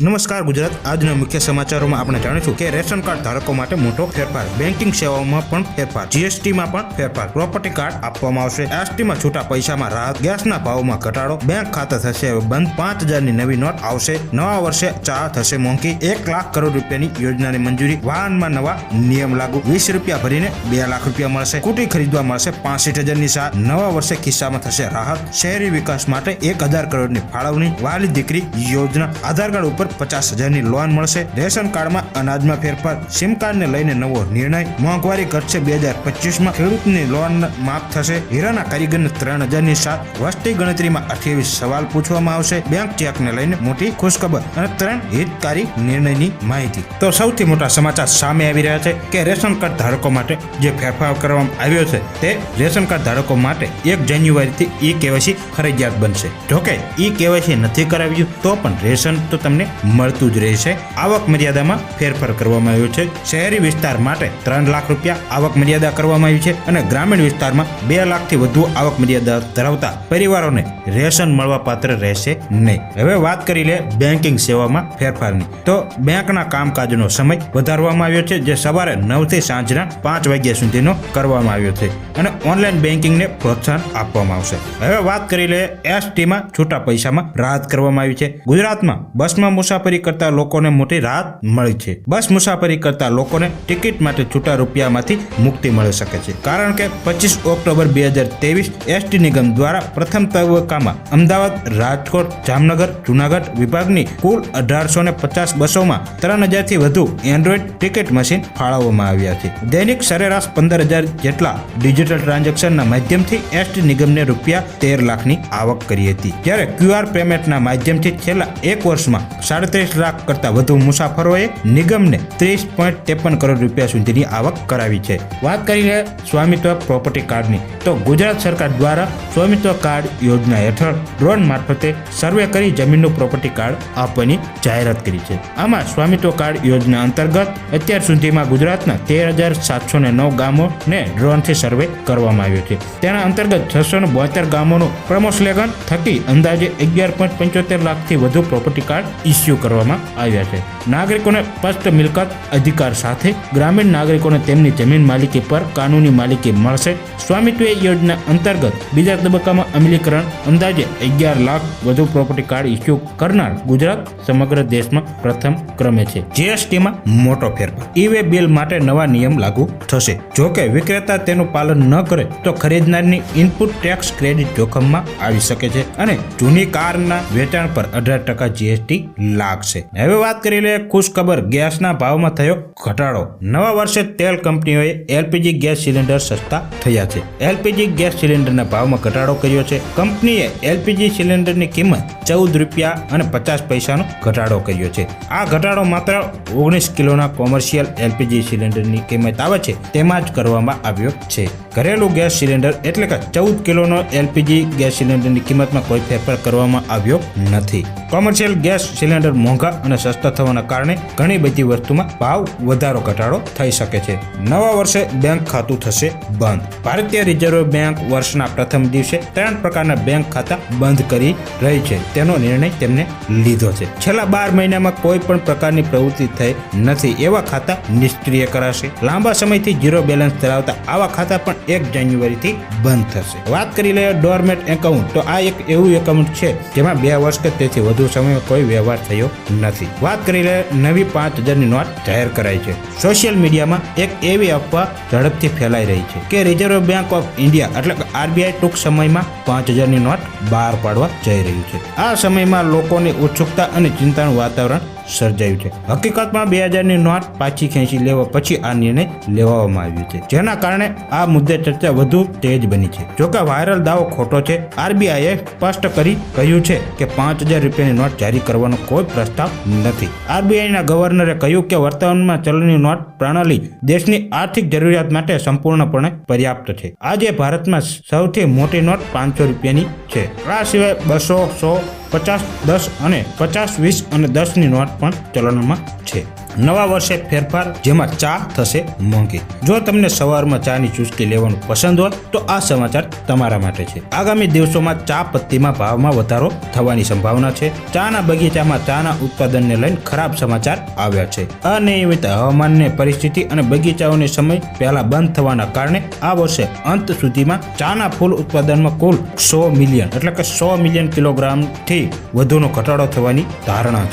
નમસ્કાર ગુજરાત, આજના મુખ્ય સમાચારોમાં આપણે જાણીશું કે રેશન કાર્ડ ધારકો માટે મોટો ફેરફાર. બેન્કિંગ સેવાઓમાં પણ ફેરફાર. જીએસટીમાં પણ ફેરફાર. પ્રોપર્ટી કાર્ડ આપવામાં આવશે. એસટીમાં છૂટા પૈસામાં રાહત. ગેસના ભાવમાં ઘટાડો. બેંક ખાતા થશે બંધ. પાંચ હજારની નવી નોટ આવશે. નવા વર્ષે ચા થશે મોંઘી. એક લાખ કરોડ રૂપિયાની યોજનાની મંજૂરી. વાહનમાં નવા નિયમ લાગુ. વીસ રૂપિયા ભરીને બે લાખ રૂપિયા મળશે. કુટી ખરીદવા મળશે પાસઠ હજારની સહાય નવા વર્ષે ખિસ્સામાં થશે રાહત. શહેરી વિકાસ માટે એક હજાર કરોડની ફાળવણી. વાલી દીકરી યોજના. આધાર કાર્ડ ઉપર પચાસ હજારની લોન મળશે. રેશન કાર્ડમાં અનાજમાં ફેરફાર, સિમ કાર્ડને લઈને નવો નિર્ણય, મોંઘવારી ઘટશે બે હજાર પચીસમાં. ખેડૂતની લોન માફ થશે. હીરાના કારીગરને ત્રણ હજારની સાત વસ્તી ગણતરીમાં અઠ્યાવીસ સવાલ પૂછવામાં આવશે. બેંક ચેકને લઈને મોટી ખુશખબર અને ત્રણ હિતકારી નિર્ણયની માહિતી. તો સૌથી મોટા સમાચાર સામે આવી રહ્યા છે કે રેશન કાર્ડ ધારકો માટે જે ફેરફાર કરવામાં આવ્યો છે તે રેશન કાર્ડ ધારકો માટે એક જાન્યુઆરીથી ઈ કેવાયસી ફરજિયાત બનશે. જોકે ઈ કેવાયસી નથી કરાવ્યું, તો પણ રેશન તો તમને મળતું જ રહેશે. આવક મર્યાદામાં ફેરફાર કરવામાં આવ્યો છે. શહેરી વિસ્તાર માટે ત્રણ લાખ રૂપિયા આવક મર્યાદા કરવામાં આવી છે અને ગ્રામીણ વિસ્તારમાં બે લાખથી વધુ આવક મર્યાદા ધરાવતા પરિવારોને રેશન મળવા પાત્ર રહેશે નહીં. હવે વાત કરી લે બેન્કિંગ સેવામાં ફેરફારની. તો બેંકના કામકાજનો સમય વધારવામાં આવ્યો છે, જે સવારે નવથી સાંજના પાંચ વાગ્યા સુધીનો કરવામાં આવ્યો છે અને ઓનલાઈન બેન્કિંગને પ્રોત્સાહન આપવામાં આવશે. હવે વાત કરી લે એસટીમાં છૂટા પૈસામાં રાહત કરવામાં આવી છે. ગુજરાતમાં બસમાં મુસાફરી કરતા લોકોને મોટી રાહત મળી છે. બસ મુસાફરી કરતા લોકોને ટિકિટ માટે છૂટા રૂપિયામાંથી મુક્તિ મળી શકે છે. કારણ કે પચીસ ઓક્ટોબર બે હજાર ત્રેવીસ એસટી નિગમ દ્વારા પ્રથમ તબક્કામાં અમદાવાદ, રાજકોટ, જામનગર, જુનાગઢ વિભાગની કુલ અઢારસો ને પચાસ બસોમાં ત્રણ હજારથી વધુ એન્ડ્રોઈડ ટિકિટ મશીન ફાળવવામાં આવ્યા છે. દૈનિક સરેરાશ પંદર હજાર જેટલા ડિજિટલ ટ્રાન્ઝેક્શનના માધ્યમથી એસટી નિગમને રૂપિયા તેર લાખની આવક કરી હતી. જ્યારે ક્યુઆર પેમેન્ટના માધ્યમથી છેલ્લા એક વર્ષમાં સાડત્રીસ લાખ કરતાં વધુ મુસાફરોએ નિગમને ત્રીસ પોઈન્ટ ત્રેપન કરોડ રૂપિયા સુધીની આવક કરાવી છે. વાત કરીએ સ્વામિત્વ પ્રોપર્ટી કાર્ડની, તો ગુજરાત સરકાર દ્વારા સ્વામિત્વ કાર્ડ યોજના હેઠળ ડ્રોન મારફતે સર્વે કરી જમીનનું પ્રોપર્ટી કાર્ડ આપવાની જાહેરાત કરી છે. આમાં સ્વામિત્વ કાર્ડ યોજના અંતર્ગત અત્યાર સુધીમાં ગુજરાતના તેર હજાર સાતસો ને નવ ગામોને ડ્રોનથી સર્વે કરવામાં આવ્યો છે. તેના અંતર્ગત છસો ને બોતેર ગામોનું પ્રમોશલેખન થકી અંદાજે અગિયાર પોઈન્ટ પંચોતેર લાખથી વધુ પ્રોપર્ટી કાર્ડ ઇસ્યુ કરવામાં આવ્યા છે. નાગરિકોને સ્પષ્ટ મિલકત અધિકાર સાથે ગ્રામીણ નાગરિકોને તેમની જમીન માલિકી પર કાનૂની માલિકી મળશે. સ્વામિત્વ યોજના અંતર્ગત બીજા તબક્કામાં અમલીકરણ, અંદાજે અગિયાર લાખ વધુ પ્રોપર્ટી કાર્ડ ઇસ્યુ કરનાર ગુજરાત સમગ્ર દેશમાં પ્રથમ ક્રમે છે. જીએસટીમાં મોટો ફેરફાર. ઈ વે બિલ માટે નવા નિયમ લાગુ થશે. જો કે વિક્રેતા તેનું પાલન ન કરે, તો ખરીદનારની ઇનપુટ ટેક્સ ક્રેડિટ જોખમમાં આવી શકે છે અને જૂની કારના વેચાણ પર અઢાર ટકા જીએસટી લાગશે હવે વાત કરી લે ખુશ ખબર ગેસના ભાવમાં થયો ઘટાડો. નવા વર્ષે તેલ કંપનીઓએ એલપીજી ગેસ સિલિન્ડર સસ્તા થયા છે. એલપીજી ગેસ સિલિન્ડરના ભાવમાં ઘટાડો કર્યો છે. કંપનીએ એલપીજી સિલિન્ડરની કિંમત ચૌદ રૂપિયા અને પચાસ પૈસાનો ઘટાડો કર્યો છે. આ ઘટાડો માત્ર ઓગણીસ કિલોના કોમર્શિયલ એલપીજી સિલિન્ડરની કિંમત આવે છે. તેમાં જ કરવામાં આવ્યો છે. ઘરેલું ગેસ સિલિન્ડર એટલે કે ચૌદ કિલોનો એલપીજી ગેસ સિલિન્ડરની કિંમતમાં કોઈ ફેરફાર કરવામાં આવ્યો નથી. કોમર્શિયલ ગેસ સિલિન્ડર મોંઘા અને સસ્તા થવાના કારણે ઘણી બધી વસ્તુમાં ભાવ વધારો ઘટાડો થઈ શકે છે. નવા વર્ષે બેંક ખાતું થશે બંધ. ભારતીય રિઝર્વ બેંક વર્ષના પ્રથમ દિવસે ત્રણ પ્રકારના બેંક ખાતા બંધ કરી રહી છે. તેનો નિર્ણય તેમને લીધો છે. છેલ્લા બાર મહિનામાં કોઈ પણ પ્રકારની પ્રવૃત્તિ થઈ નથી. એવા ખાતા નિષ્ક્રિય કરાશે. લાંબા સમયથી ઝીરો બેલેન્સ ધરાવતા આવા ખાતા પણ એક જાન્યુઆરીથી બંધ થશે. વાત કરી લઈએ ડોરમેટ એકાઉન્ટ. તો આ એક એવું એકાઉન્ટ છે જેમાં બે વર્ષ કે તેથી વધુ સમય કોઈ વ્યવહાર થયો નથી. વાત કરી લઈએ નવી પાંચ હજારની નોટ જાહેર કરાઈ છે. સોશિયલ મીડિયામાં એક એવી અફવા ઝડપથી ફેલાઈ રહી છે કે રિઝર્વ બેંક ઓફ ઇન્ડિયા એટલે કે આરબીઆઈ ટૂંક સમયમાં પાંચ હજારની નોટ બહાર પાડવા જઈ રહ્યું છે. આ સમયમાં લોકોની ઉત્સુકતા અને ચિંતાનું વાતાવરણ સર્જાયું છે. હકીકતમાં બે હજારની નોટ પાછી ખેંચી લેવા પછી આ નિર્ણય લેવામાં આવ્યો છે. જેના કારણે આ મુદ્દે ચર્ચા વધુ તેજ બની છે. જોકે વાયરલ દાવો ખોટો છે. આરબીઆઈએ સ્પષ્ટ કરી કહ્યું છે કે પાંચ હજાર રૂપિયાની નોટ જારી કરવાનો કોઈ પ્રસ્તાવ નથી. આરબીઆઈના ગવર્નરે કહ્યું કે વર્તમાનમાં ચલણની નોટ પ્રણાલી દેશની આર્થિક જરૂરિયાત માટે સંપૂર્ણપણે પર્યાપ્ત છે. આજે ભારતમાં સૌથી મોટી નોટ પાંચસો રૂપિયાની છે. આ સિવાય બસો, સો પચાસ દસ અને પચાસ વીસ અને દસની નોટ પણ ચલણમાં છે. નવા વર્ષે ફેરફાર જેમાં ચા થશે મોંઘી. જો તમને સવારમાં ચાની ચુસ્કી લેવાનું પસંદ હોય, તો આ સમાચાર તમારા માટે છે. આગામી દિવસોમાં ચા પત્તીમાં ભાવમાં વધારો થવાની સંભાવના છે. ચાના બગીચામાં ચાના ઉત્પાદનને લઈને ખરાબ સમાચાર આવ્યા છે. અનિયમિત હવામાનની પરિસ્થિતિ અને બગીચાઓની સમય પહેલા બંધ થવાના કારણે આ વર્ષે અંત સુધીમાં ચાના ફૂલ ઉત્પાદનમાં કુલ સો મિલિયન એટલે કે સો મિલિયન કિલોગ્રામથી વધુનો ઘટાડો થવાની ધારણા છે.